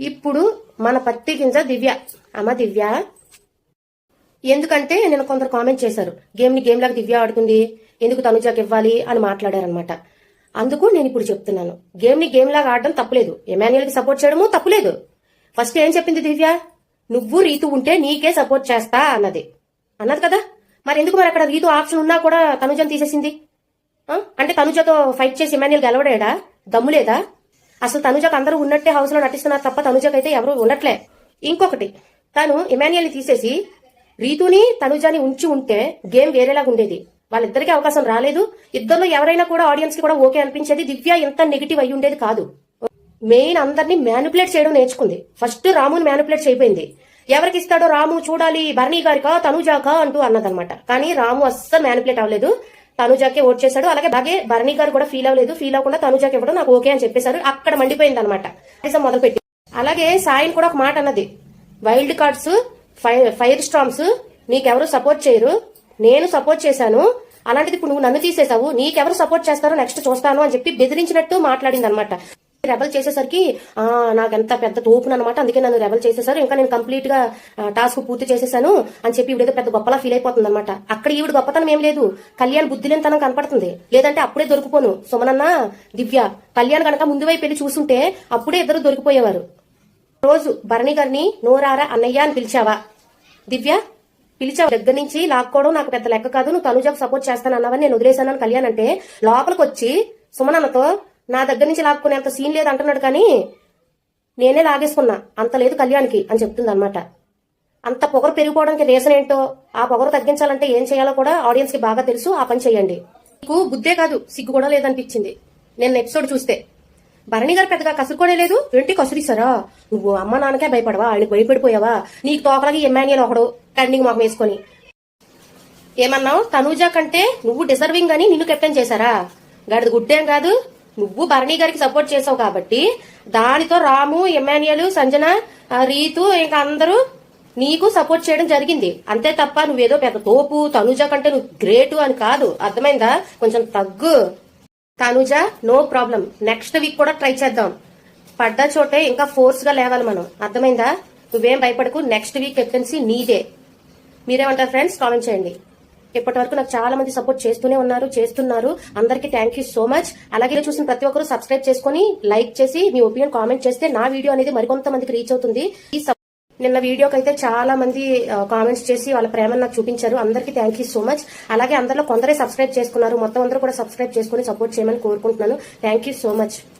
ఇప్పుడు మన పత్తి గింజ దివ్య. అమ్మ దివ్య. ఎందుకంటే నేను కొందరు కామెంట్ చేశారు గేమ్ని గేమ్లాగా గేమ్ లాగా దివ్య ఆడుతుంది ఎందుకు తనుజాకి ఇవ్వాలి? అని మాట్లాడారనమాట అందుకు నేను ఇప్పుడు చెప్తున్నాను గేమ్ని గేమ్లాగా గేమ్ లాగా ఆడడం తప్పులేదు ఎమాన్యుయల్కి సపోర్ట్ చేయడము తప్పులేదు. ఫస్ట్ ఏం చెప్పింది దివ్య? నువ్వు రీతు ఉంటే నీకే సపోర్ట్ చేస్తా అన్నది. అన్నది కదా? మరి ఎందుకు మరి అక్కడ రీతు ఆప్షన్ ఉన్నా కూడా తనుజని తీసేసింది? అంటే తనుజతో ఫైట్ చేసి ఎమాన్యుయల్ గెలవడాడా? దమ్ము లేదా? అసలు తనుజకు అందరూ ఉన్నట్టే హౌస్లో నటిస్తున్నారు తప్ప తనుజకైతే ఎవరు ఉండట్లే. ఇంకొకటి తను ఇమాన్యుయల్ని తీసేసి రీతుని తనుజాని ఉంచి ఉంటే గేమ్ వేరేలాగా ఉండేది. వాళ్ళిద్దరికీ అవకాశం రాలేదు. ఇద్దరిలో ఎవరైనా కూడా ఆడియన్స్కి కూడా ఓకే అనిపించేది. దివ్య ఎంత నెగిటివ్ అయి ఉండేది కాదు. మెయిన్ అందరినీ మ్యానిపులేట్ చేయడం నేర్చుకుంది. ఫస్ట్ రాముని మ్యానిపులేట్ చేయబోయింది. ఎవరికి ఇస్తాడో రాము చూడాలి భరణి గారికా తనుజాకా అంటూ అన్నదన్నమాట. కానీ రాము అస్సలు మ్యానిపులేట్ అవ్వలేదు. తనుజాకే ఓట్ చేశాడు. అలాగే అలాగే భరణి గారు కూడా ఫీల్ అవ్వలేదు. ఫీల్ అవ్వకుండా తనుజాకి ఇవ్వడం నాకు ఓకే అని చెప్పేశారు. అక్కడ మండిపోయింది అనమాట మొదలు పెట్టి అలాగే సాయిన్ కూడా ఒక మాట అన్నది. Wild cards fire fire storms నీకెవరు సపోర్ట్ చేయరు. నేను సపోర్ట్ చేశాను. అలాంటిది ఇప్పుడు నువ్వు నన్ను తీసేశావు. నీకెవరు సపోర్ట్ చేస్తారో నెక్స్ట్ చూస్తాను అని చెప్పి బెదిరించినట్టు మాట్లాడింది అనమాట రెబల్ చేసేసరికి ఆ నాకెంత పెద్ద తోపును అనమాట అందుకే నన్ను రెబల్ చేసేసారు. ఇంకా నేను కంప్లీట్గా టాస్క్ పూర్తి చేసేసాను అని చెప్పి ఇవిడేదో పెద్ద గొప్పలా ఫీల్ అయిపోతుంది అనమాట అక్కడ ఈవిడ గొప్పతనం ఏం లేదు. కళ్యాణ్ బుద్ధి లేనితనం కనపడుతుంది. లేదంటే అప్పుడే దొరికిపోను. సుమనన్న దివ్య కళ్యాణ్ గనక ముందు వైపు వెళ్ళి చూసుంటే అప్పుడే ఇద్దరు దొరికిపోయేవారు. రోజు భరణి గారిని నోరారా అన్నయ్య అని పిలిచావా? దివ్య పిలిచావు. దగ్గర నుంచి లాక్కోవడం నాకు పెద్ద లెక్క కాదు. నువ్వు తనుజాకు సపోర్ట్ చేస్తాను అన్నావని నేను వదిలేశానని కళ్యాణ్ అంటే లోపలికి వచ్చి సుమనన్నతో నా దగ్గర నుంచి లాక్కునేంత సీన్ లేదు అంటున్నాడు కానీ నేనే లాగేసుకున్నా. అంత లేదు కళ్యాణ్కి అని చెప్తుంది అనమాట అంత పొగరు పెరిగిపోవడానికి రీజన్ ఏంటో ఆ పొగరు తగ్గించాలంటే ఏం చేయాలో కూడా ఆడియన్స్కి బాగా తెలుసు. ఆ పని చేయండి. నీకు బుద్ధే కాదు సిగ్గు కూడా లేదనిపించింది. నేను ఎపిసోడ్ చూస్తే. భరణి గారు పెద్దగా కసురుకోనే లేదు. ఏంటి కసురిస్తారా? నువ్వు అమ్మ నాన్నకే భయపడవా? ఆయనకు భయపడిపోయావా? నీకు తోకలకి ఎమ్మాన్యుల్ ఒకడు టర్నింగ్ మాకు వేసుకొని. ఏమన్నావు? తనూజా కంటే నువ్వు డిజర్వింగ్ అని నిన్ను కెప్టెన్ చేశారా? గడిది గుడ్డేం కాదు. నువ్వు భరణి గారికి సపోర్ట్ చేసావు కాబట్టి దానితో రాము ఎమాన్యుయల్ సంజన రీతు ఇంకా అందరూ నీకు సపోర్ట్ చేయడం జరిగింది. అంతే తప్ప నువ్వేదో పెద్ద తోపు తనుజ కంటే నువ్వు గ్రేటు అని కాదు. అర్థమైందా? కొంచెం తగ్గు. Tanuja no problem next week కూడా ట్రై చేద్దాం. పడ్డ చోటే ఇంకా ఫోర్స్గా లేవాలి మనం. అర్థమైందా? నువ్వేం భయపడకు. నెక్స్ట్ వీక్ కెప్టెన్సీ నీదే. మీరేమంటారు ఫ్రెండ్స్ కామెంట్ చేయండి. ఇప్పటి వరకు నాకు చాలా మంది సపోర్ట్ చేస్తూనే ఉన్నారు చేస్తున్నారు. అందరికీ థ్యాంక్ యూ సో మచ్ అలాగే చూసిన ప్రతి ఒక్కరు సబ్స్క్రైబ్ చేసుకుని లైక్ చేసి మీ ఒపీనియన్ కామెంట్ చేస్తే నా వీడియో అనేది మరికొంత మందికి రీచ్ అవుతుంది. ఈ నిన్న వీడియోకి అయితే చాలా మంది కామెంట్స్ చేసి వాళ్ళ ప్రేమను నాకు చూపించారు. అందరికీ థ్యాంక్ యూ సో మచ్ అలాగే అందరిలో కొందరే సబ్స్క్రైబ్ చేసుకున్నారు. మొత్తం అందరూ కూడా సబ్స్క్రైబ్ చేసుకుని సపోర్ట్ చేయమని కోరుకుంటున్నాను. Thank you so much